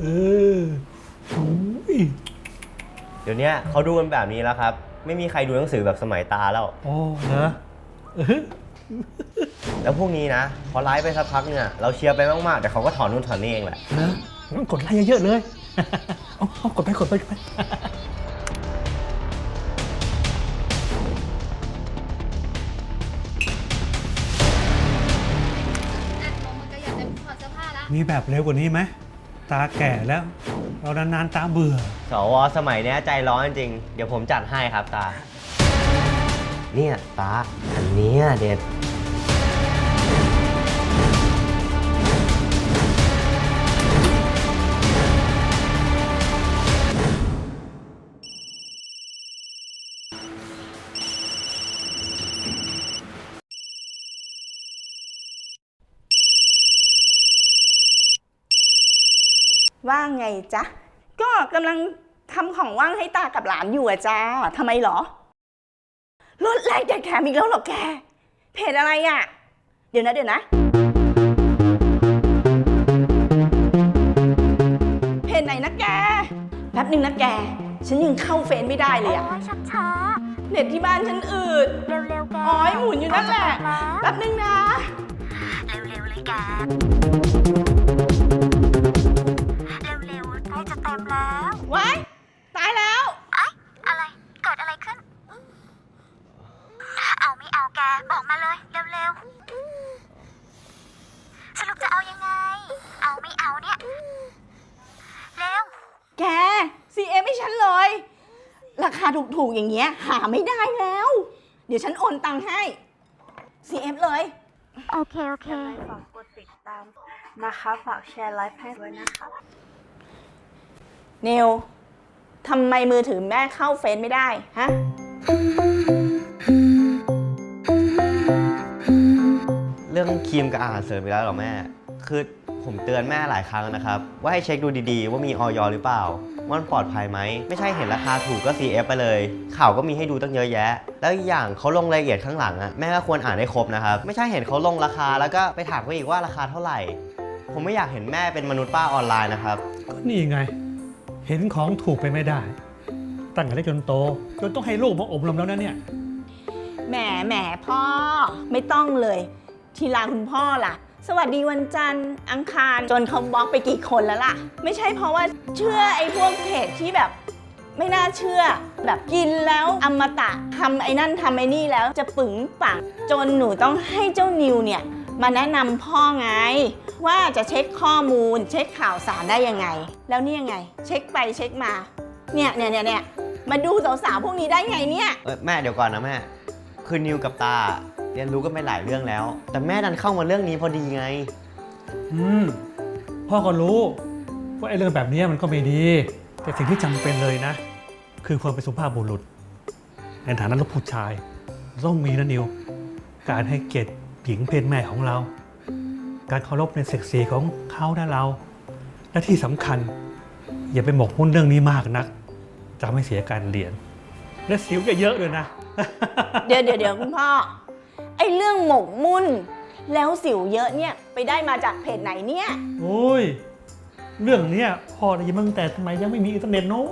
เออโอ้ยเดี๋ยวเนี้ยเขาดูกันแบบนี้แล้วครับ ไม่มีใครดูหนังสือแบบสมัยตาแล้วโอ้เหรอเออแล้วพวกนี้นะพอไลฟ์ไปสักพักเนี่ยเราเชียร์ไปมากๆแต่เขาก็ถอนนู่นถอนนี่เองแหละเหรองั้นกดไลค์เยอะๆเลย เอาเอากดไปกดไปกดไปอะมองมันก็อยากจะถอดเสื้อผ้าละมีแบบเร็วกว่านี้ไหม ตาแก่แล้ว เรานานๆตาเบื่อ สวสมัยเนี้ยใจร้อนจริงๆเดี๋ยวผมจัดให้ครับตา เนี่ยตา อันเนี้ยเด็ด ว่าไงจ๊ะ ก็กำลังทำของว่างให้ตากับหลานอยู่อะจ้าทำไมเหรอลดแรกแจกแถมอีกแล้วเหรอแก เพจอะไรอะเดี๋ยวนะเดี๋ยวนะ เพจไหนนะแก แป๊บหนึ่งนะแก ฉันยังเข้าเฟซไม่ได้เลยอะโอ้ยชักช้าเน็ตที่บ้านฉันอืดเร็วๆแกอ๋อยหมุนอยู่นั่นแหละ แป๊บหนึ่งนะ เร็วๆเลยแก ราคาถูกๆอย่างเงี้ย หาไม่ได้แล้ว เดี๋ยวฉันโอนตังค์ให้ CM เลย โอเค โอเคฝากกดติดตามนะคะ ฝากแชร์ไลฟ์ให้ด้วยนะคะนิวทำไมมือถือแม่เข้าเฟซไม่ได้ ฮะ เรื่องครีมกับอาหารเสริมไปแล้วเหรอแม่ คือผมเตือนแม่หลายครั้งนะครับ ว่าให้เช็คดูดีๆ ว่ามีออยหรือเปล่า ว่ามันปลอดภัยไหม ไม่ใช่เห็นราคาถูกก็ CF ไปเลย ข่าวก็มีให้ดูตั้งเยอะแยะ แล้วอีกอย่างเขาลงรายละเอียดข้างหลังอะแม่ก็ควรอ่านให้ครบนะครับ ไม่ใช่เห็นเขาลงราคาแล้วก็ไปถามเขาอีกว่าราคาเท่าไหร่ ผมไม่อยากเห็นแม่เป็นมนุษย์ป้าออนไลน์นะครับ ก็นี่ไง เห็นของถูกไปไม่ได้ ตั้งแต่เล็กจนโต จนต้องให้ลูกมาอบรมแล้วนะเนี่ย แหมแหมพ่อ ไม่ต้องเลย ทีลาคุณพ่อล่ะ สวัสดีวันจันทร์อังคาร จนเขาบล็อกไปกี่คนแล้วล่ะ ไม่ใช่เพราะว่าเชื่อไอ้พวกเพจที่แบบไม่น่าเชื่อ แบบกินแล้วอมตะทำไอ้นั่นทำไอ้นี่แล้วจะปึงปังจนหนูต้องให้เจ้านิวเนี่ยมาแนะนำพ่อไง ว่าจะเช็คข้อมูล เช็คข่าวสารได้ยังไง แล้วนี่ยังไง เช็คไปเช็คมา เนี่ยเนี่ยเนี่ยเนี่ยมาดูสาวๆพวกนี้ได้ไงเนี่ย เอ้ยแม่เดี๋ยวก่อนนะแม่ คือนิวกับตา รียนรู้กันไปหลายเรื่องแล้ว แต่แม่ดันเข้ามาเรื่องนี้พอดีไง อืม พ่อก็รู้ ว่าไอ้เรื่องแบบนี้มันก็ไม่ดี แต่สิ่งที่จำเป็นเลยนะ คือความเป็นสุภาพบุรุษ ในฐานะลูกผู้ชาย ต้องมีนะนิว การให้เกียรติหญิงเพศแม่ของเรา การเคารพในศักดิ์ศรีของเขาและเรา และที่สำคัญ อย่าไปหมกมุ่นเรื่องนี้มากนักจะไม่เสียการเรียน และสิวจะเยอะเลยนะ เดี๋ยวเดี๋ยวเดี๋ยวคุณพ่อไอ้ เรื่องหมกมุ่น แล้วสิวเยอะเนี่ยไปได้มาจากเพจไหนเนี่ย โอ้ย เรื่องเนี้ยพ่อได้ยินมาตั้งแต่สมัยยังไม่มีอินเทอร์เน็ตโน้น